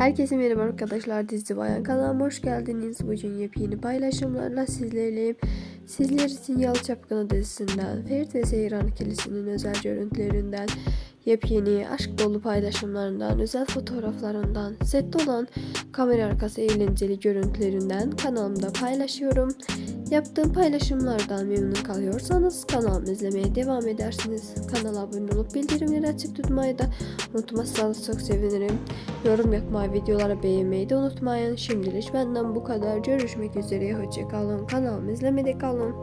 Herkese merhaba arkadaşlar Dizi Bayan kanalıma hoş geldiniz. Bugün yepyeni paylaşımlarla sizlerleyim. Sizler için Yalı Çapkını dizisinden Ferit ve Seyran ikilisinin özel görüntülerinden yepyeni aşk dolu paylaşımlarından, özel fotoğraflarından, sette olan kamera arkası eğlenceli görüntülerinden kanalımda paylaşıyorum. Yaptığım paylaşımlardan memnun kalıyorsanız kanalımı izlemeye devam edersiniz. Kanala abone olup bildirimleri açık tutmayı da unutmazsanız çok sevinirim. Yorum yapmayı, videoları beğenmeyi de unutmayın. Şimdilik benden bu kadar. Görüşmek üzere. Hoşçakalın. Kanalımı izlemede kalın.